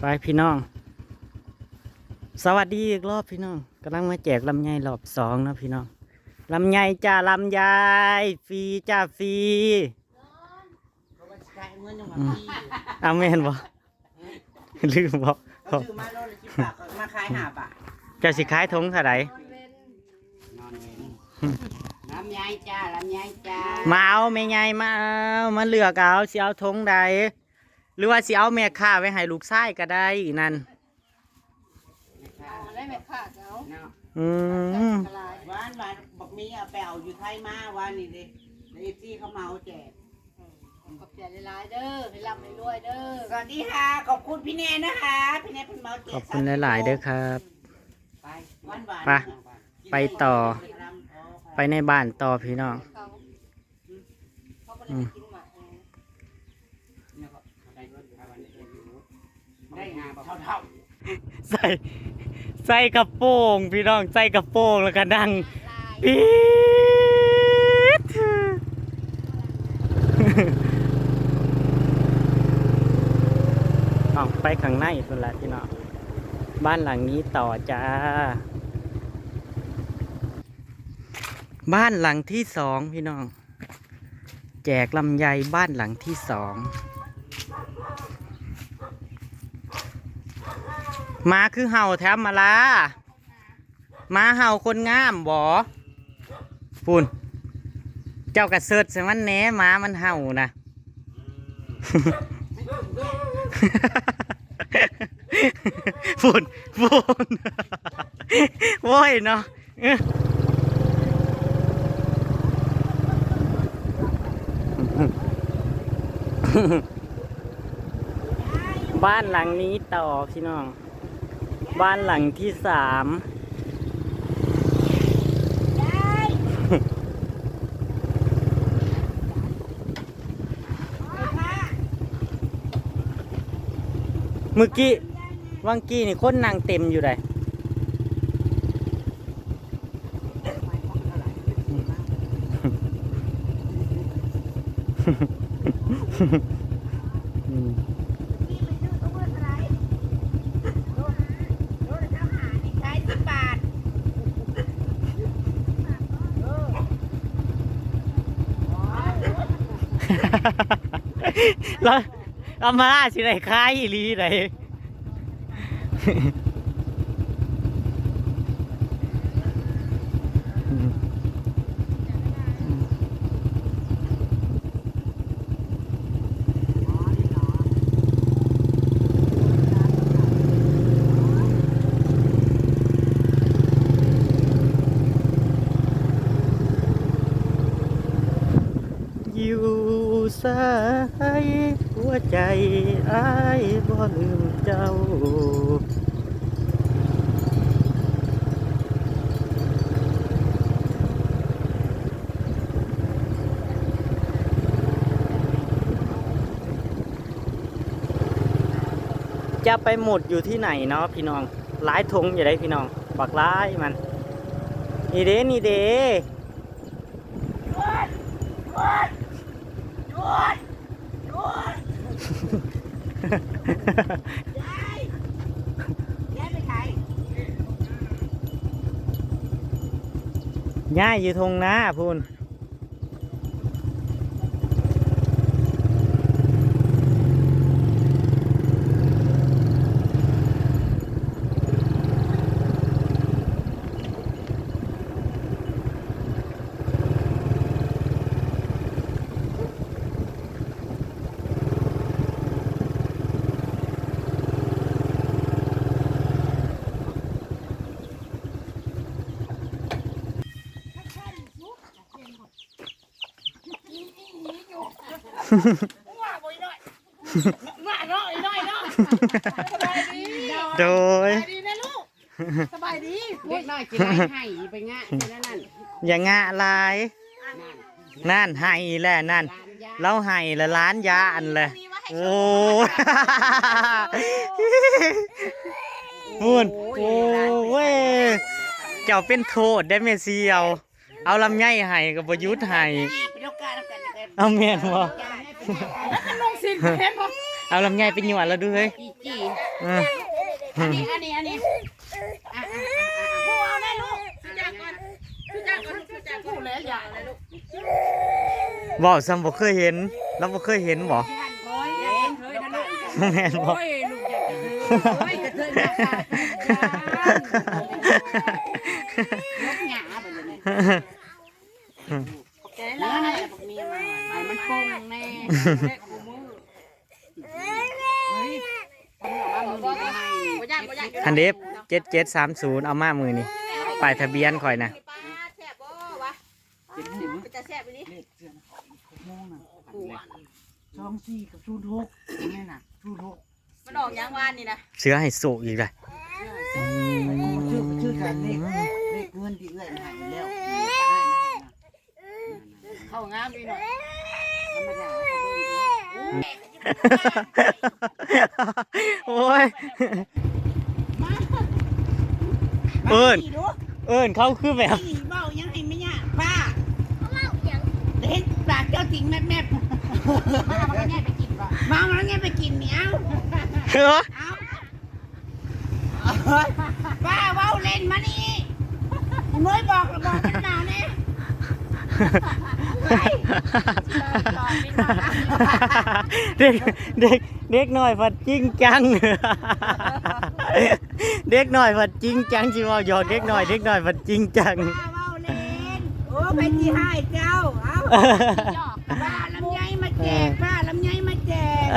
ไปพี่น้อง สวัสดีอีกรอบพี่น้องกำลังมาแจกลำไยรอบสองนะพี่น้องลำไยจ้าลำไยฟรีจ้าฟรีก็ว่าสิขายเงินยังว่าพี่อาเมนบ่ลืมบ่เขาซื้อมาโลละสิบบาทก็มาขายห้าบาทเจะสิขายทงเท่าไหร่นอนเองลำไยจ้าลำไยจ้ามาเอาแม่ใหญ่มาเอามาเลือกเอาสิเอาทงใด หรือว่าสิเอาแม่ค้าไว้ให้ลูกชายก็ได้อีนั่นเอาได้ไหมค่ะเจ้าเนาะอืมกระลายหวานหวานบอกมีเอาไปเอาอยู่ไทยมาวานนี่เด้ในที่เขาเมาแจกขอบใจหลายๆเด้อให้ร่ำให้รวยเด้อสวัสดีค่ะ ขอบคุณพี่แนนนะคะ พี่แนนเป็นเมาแจกขอบคุณหลายๆเด้อครับ ไปหวานหวานไป ไปต่อ ไปในบ้านต่อพี่น้อง เขาเขาก็เลยกินหมากเอง ได้งา เท่าเท่าใส่ใส่กระโปรงพี่น้องใส่กระโปรงแล้วก็ดังลายปี๊ดออกไปข้างในสุดละพี่น้องบ้านหลังนี้ต่อจ้า บ้านหลังที่สองพี่น้อง แจกลำไยบ้านหลังที่สอง มาคือเห่าแถมมาลามาเห่าคนงามบ่ปุ่นเจ้ากระเซิดใส่มันแหนมามันเห่านะฝุ่นฝุ่นโว้ยเนาะบ้านหลังนี้ต่อพี่น้อง บ้านหลังที่สามเมื่อกี้วังกี้นี่คนนั่งเต็มอยู่เลยอืม ขายสิบบาท แล้วเอามาสิไหนคายอีลีไหนอยู่ สายหัวใจอ้ายบ่ลืมเจ้า จะไปหมดอยู่ที่ไหนเนาะพี่น้องหลายทงอยู่ได้พี่น้องบักร้ายมัน นี่เด้นี่เด้ แย่ายอยู่ทงนาพูน มาเนาะอีน้อยเนาะสบายดีโดย สบายดีนะลูกสบายดีเด็กน้อยกินไรให้ไปง่ายนั่นนั่นอย่างงะลาย นั่นนั่นให้แหละนั่นร้านยาเราให้ละล้านยาอันเลยโอ้ยพูนโอ้ยเจ้าเป็นโทษได้เมเซียว เอาลำไยให้กับบยุทธให้ไปลูกกาทำกันกันเอาเมียนบ่ ลงสินเห็นบ่เอาลำไยไปหยวดแล้วดูเฮ้ยจีจีเอออันนี้อันนี้อันนี้อะอะอะอะผู้เอาได้ลูกชุดจากก่อนชุดจากก่อนชุดจากก่อนแล้วอย่าเลยลูกบอกซ้ำบ่เคยเห็นเราบ่เคยเห็นบ่โอ้ยเห็นเฮ้ยนะลูกแม่นบ่ โอ้ยลูกอยากจะซื้อโอ้ยกระเทยหน้าตาลูกหยาไปเลยเนี่ยใจร้ายพวกนี้มาไอ้มันโป่งแน่แม่กูมือเฮ้ยทำออกมามือดีทำไมนี่บ่ยากบ่ยากอันเดฟ7730เอามามือนี่ป้ายทะเบียนข่อยนะป้าแซ่บบ่วะจะแซ่บไปดิเลขเสื้อนะหกโมงน่ะสองสี่กับศูนย์หกนี่น่ะศูนย์หกมันออกยังวานนี่นะเสือให้โศกอีกเลยชื่อชื่อการเลขเลขเงินที่เอื้อยหายแล้วเข้างามดีหน่อยธรรมดา โอ้ยเอิ้นเอิ้นเขาคือแบบนี่เบ้ายังให้ไม่ยากป้าเห็นปากเจ้าจริงแม่แม่มามันก็แง่ไปกินก่อนมามาแล้วไงไปกินเหนียวเฮ้อเอาป้าเว้าเล่นมานี่เมื่อยบอกบอกมันหนาวเนี่ย เด็กเด็กเด็กหน่อยผัดจริงจัง เด็กหน่อยผัดจริงจังจิว่าหยอกเด็กหน่อยเด็กหน่อยผัดจริงจังป้าเว้าเล่นโอ้ไปที่ให้เจ้าเอาป้าลำไยมาแจกป้าลำไยมาแจก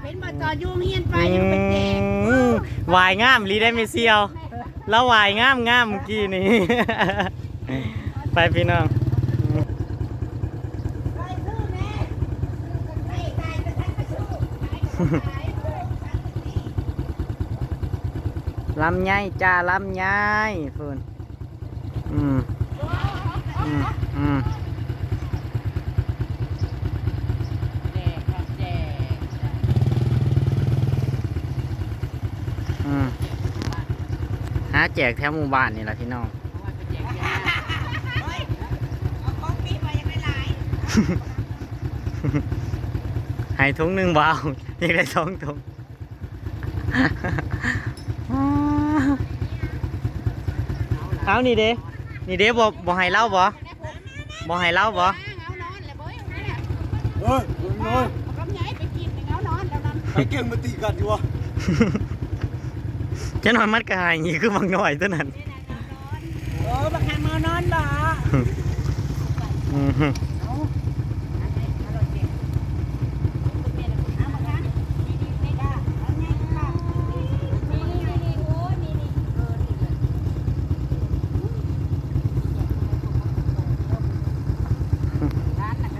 เป็นมาต่อยุ่งเฮียนไปยังไปแจกอืมวายงามลีได้ไม่เซียวแล้ววายงามงามเมื่อกี้นี่ไปพี่น้อง ไปสู้แม่ไปตายจะทันไปสู้ไปขาย ลำไยจ้าลำไยฟืนอืมอืมอืมอืมหาแจกแถวหมู่บ้านนี่แหละพี่น้องหายให้ถุงหนึ่งเบา อยากได้สองถุงเอานี่เด้นี่เด้บ่บ่ให้เล่าบ่บ่ให้เล่าบ่เงานอนเลยเบ้ยเฮ้ยคุณน้อยกำไยไปกินเงานอนแล้วนอนไอ้เก่งมาตีกันดีวะจะนอนมัดกายอย่างนี้คือบักหน่อยตัวนั้นโอ้บักหามานอนบ่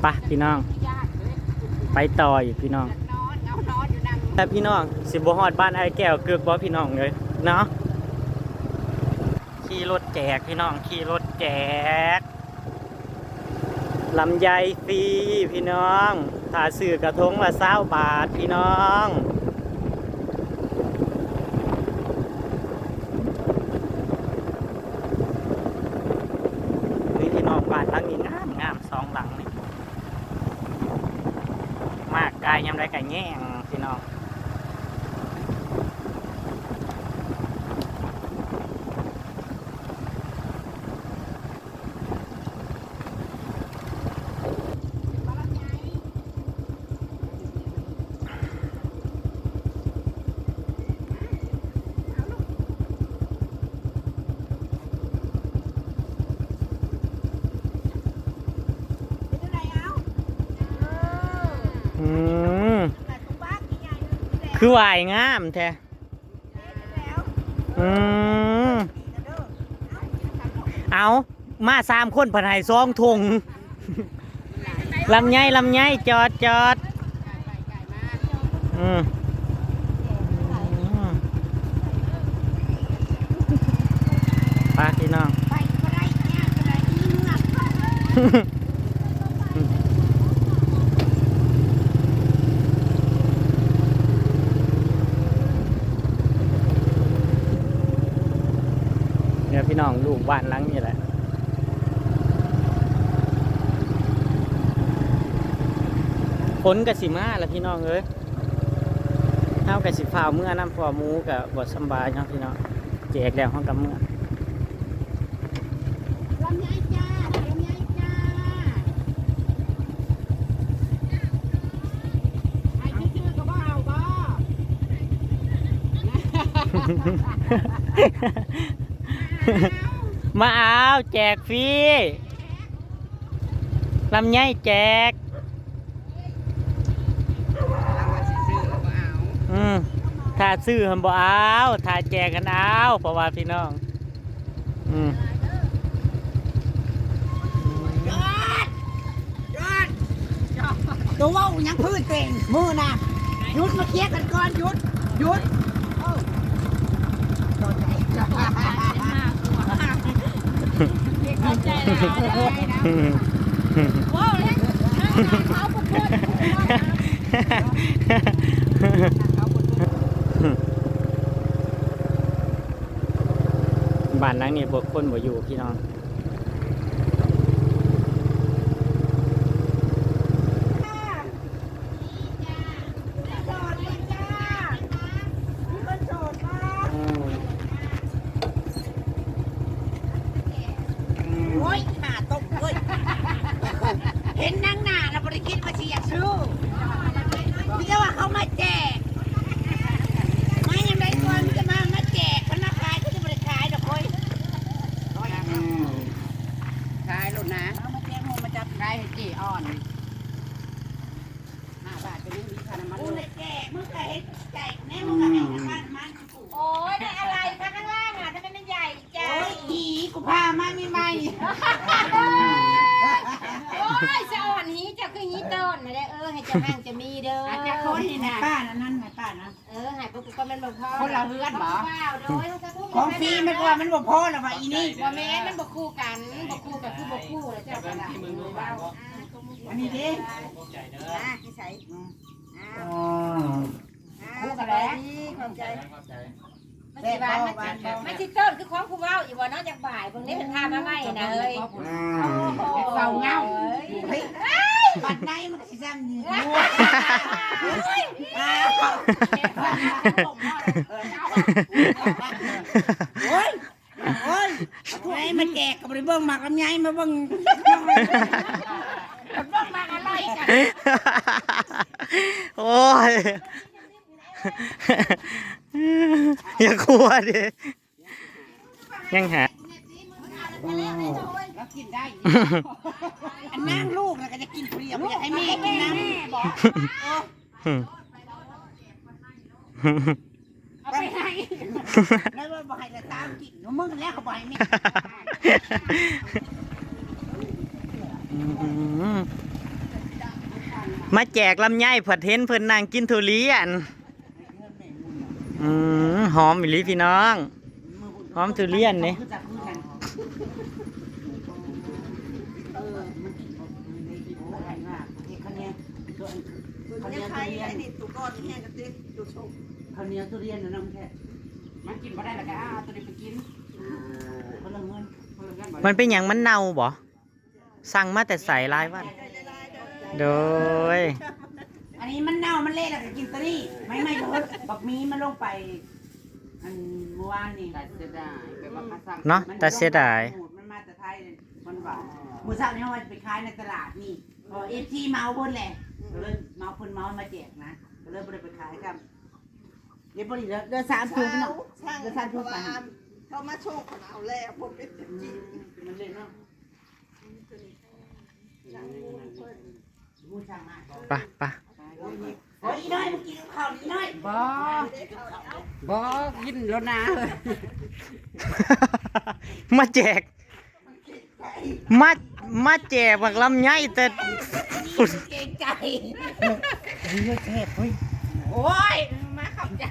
อือฮึไปพี่น้อง ไปต่ออีกพี่น้องนอนเงานอนอยู่นั่งแต่พี่น้องสิบฮอดบ้านไอ้แก้วเกือกบ่พี่น้องเลยเนาะขี่รถแจกพี่น้องขี่รถแจกลำไยฟรีพี่น้องถ้าซื้อกระทงละเศร้าบาทพี่น้องนี่พี่น้องบ้านหลังนี้งามงามสองหลังนี่มากกายยำไรไก่แง่งพี่น้อง อืม คือวายงามแท้อืมเอามาสามคนผันไห้ซองทงลำไยลำไยจอดจอดอืมอืมไปพี่น้อง ไปก็ได้เนี่ยก็ได้อีเมือก เนี่ยพี่น้องลูก บ้านหลังนี่แหละฝนกะสิมาแล้วพี่น้องเอ้ยเฮากับสิฟ้าวเมื่อน้ำพอหมูกับบทสำบายเนาะพี่น้องแจกแล้วเฮากับเมื่อลำไยจ้าลำไยจ้าไอ้ชื่อๆก็บ่เอาบ่ มาเอาแจกฟรีลำไยแจกอืมถ้าซื้อหันบ่เอาถ้าแจกกันเอาเพราะว่าพี่น้อง อืมยอดยอดตัวเว่ายังพื้นเต็งมือนะหยุดมาเคลียร์กันก่อนหยุดหยุดเอ้าโดนใจจ้า เข้าใจแล้วอืมว้าวเลยเขาพูดพูดบ้านหลังนี้บ่คนบ่อยู่พี่น้อง โสดเลยจ้ามีคนโสดปะโอ้ยหาตกเอ้ยเห็นนางหน้าแล้วบริคิดมาเสียชื่อพี่จะว่าเขามาแจกไม่ยังไงก่อนมันจะมามาแจกพนักงานเขาจะบริขายดอกเว้ย ขายรถนะ เอามาแจกหมูมาจับ ขายให้จีอ่อนห้าบาทเป็นยังมีค่าน้ำมัน กู รถ เลยแจกมึงก็เห็นแจกแน่มึงก็ให้น้ำมันมันกู โอ้ยได้อะไรคะข้างล่างอะทำไมมันใหญ่จัง โอ้ยหีกูพามาไม่ไหม โอ้ยจะอ่อนนี้จะคือนี้ต้นนะเด้อเออให้เจะมั่งจะมีเด้อ อาจ จะคนนี่นะป้านั่นนั่นไงป้านะ เออให้พวกกูก็มันบ่พอคนละเฮือนเหรอว้าวโดยมันก็พูดของฟรีไม่กว่ามันบ่พอหรอกว่าอีนี่บ่แม่นมันบ่คู่กันบ่คู่กับคือบ่คู่แล้วเจ้าก็ล่ะว้าวอันนี้ดิคู่กันแล้วขอบใจ มันสิบานมันสิมันสิต้นคือของผู้เว้าอีบ่เนาะจากบ่ายเพิ่นนี้เพิ่นพามาใหม่นะเอ้ยเฝ้าเงาเฮ้ยเฮ้ยบัดในมันก็สิซ้ำนี่โอ้ยโอ้ยไอ้มาแจกกับบริเบิ้งหมักลำไยมาเบิ้งเบิ้งมาอะไรกันโอ้ย อย่ากลัวดิยังหาแล้วกินได้อันนั่งลูกแล้วก็จะกินเปรี้ยวอยากให้แม่กินน้ำบอกเอาไปให้แล้วว่าบ่ให้แต่ตามกินมึงแล้วเขาบ่ให้แม่มาแจกลำไยผัดเห็นเพิ่นนั่งกินทุเรียน อืมหอมอีหลีพี่น้อง หอมทุเรียนนี่คือจับมือกันเออมันกินบ่ได้กินบ่ได้มากเฮ็ดข้าวเหนียวตัวข้าวเหนียวทุเรียนตุก้อนแห้งกันติตุชมข้าวเหนียวทุเรียนน่ะน้ำแท้มันกินบ่ได้แล้วก็เอาตัวนี้ไปกินคนละเงินคนละเงินบ่มันเป็นอย่างมันเน่าบ่สั่งมาแต่ใส่ลายวันโดย อันนี้มันเน่ามันเละแล้วก็กินตัวนี้ไม่ไม่เพิ่นบักมีมันลงไป อันเมื่อวานนี่แต่จะได้แบบว่าภาษาเนาะแต่เสียดาย มันมาแต่ไทยมันหวานมื้อเช้านี้ว่าจะไปขายในตลาดนี่พอเอฟซีเมาเพิ่นแหละก็เลยเมาเพิ่นเมามาแจกนะก็เลยบ่ได้ไปขายครับเดี๋ยวบ่ได้เด้อเดือนสามทุ่มเนาะช่างเดือนสามทุ่มไปเขามาโชคเอาแล้วผมเป็นจริงมันเล่นเนาะมูช่างมากปะปะ โอ้ยอีน้อยมึงกินข้าวอีน้อยบ่บ่กินแล้วนะมาแจก มา มาแจกบักลำไยแต่เก่งใจเฮ้ยเทพเฮ้ยโอ้ยมาขับจ้ะ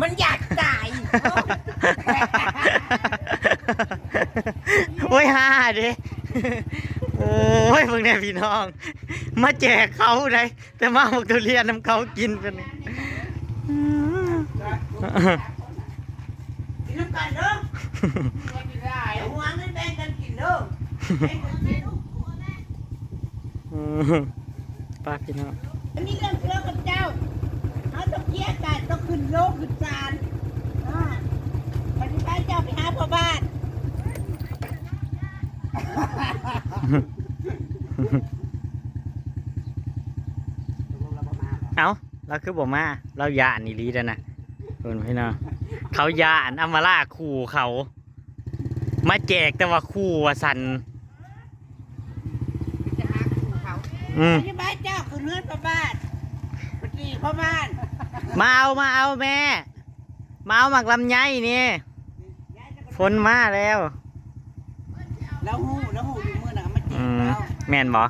มันอยากจ่ายโอ้ยฮ่าดิโอ้ยพวกเนี่พี่น้อง มาแจกเขาเลยแต่มาบอกทุเรียนน้ำเขากินเป็นกินน้ำกันเด้อหัวเงินแบ่งกันกินเด้อแบ่งกันกินป้าพี่น้องอันนี้เรื่องเรื่องกับเจ้าเขาต้องเกียร์กันต้องขึ้นโลกขึ้นจานอ่าปฏิบัติเจ้าไปหาพ่อบ้าน เอาเราคือบ่มาเราย่านอีหลีแล้วนะคุณพี่น้องเขาย่านอำมาล่าขู่เขา มาแจกแต่ว่าขู่ว่าสันจะหาคู่เขาอืมปฏิบัติเจ้าขึ้นเรือนพ่อบ้านปฏิพ่อบ้านมาเอามาเอาแม่ มาเอาหมักลำไยนี่ฝนมาแล้ว แล้วหูแล้วหูอยู่มือน่ะก็มาแจอืกมเราแม่นบ่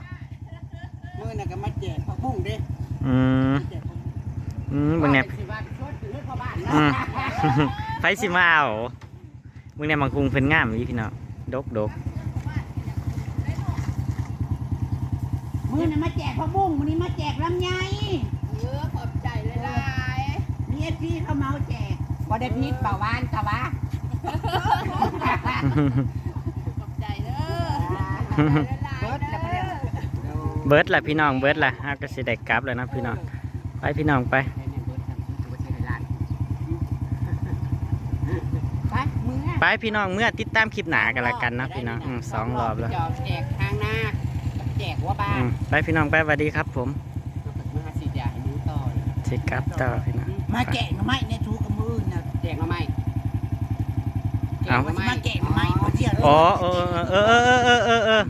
มือน่ะก็มาแจกผักบุ้งเด้อืม แจกผักบุ้ง อืมเบิ่งเนี่ยสิว่าชดหรือพ่อบ้านอืมไฟสิมาเอาเบิ่งเนี่ยมังคุงเพิ่นงามอีพี่น้องดกดกมือน่ะมาแจกผักบุ้งมื้อนี้มาแจกลำไยเออขอบใจหลายมีเอฟซีเขาเมาแจกๆบ่ได้พิษเบาหวานค่ะวะขอบใจเด้อเบิดแล้วเด้อเบิร์ดล่ะพี่น้องเบิร์ดล่ะเฮาก็สิได้กลับแล้วนะพี่น้องไปพี่น้องไปไปมึงอะ ไปพี่น้องเมื่อติดตามคลิปหนากันละกันนะพี่น้องอืมสองรอบแล้วจอกแจกทางหน้าแจกว่าบ้าอืนมไปพี่น้องไปสวัสดีครับ ผมมาสิยาให้มือต่อเลยสิกลับต่อพี่น้อง มาแกะหน่อไม้ในชูกับมืออื่นน่ะแจกมาใหม่เอามาแกะหน่อไม้บ่เที่ยวเลยอ๋อเออเออเออเออเออเออเออ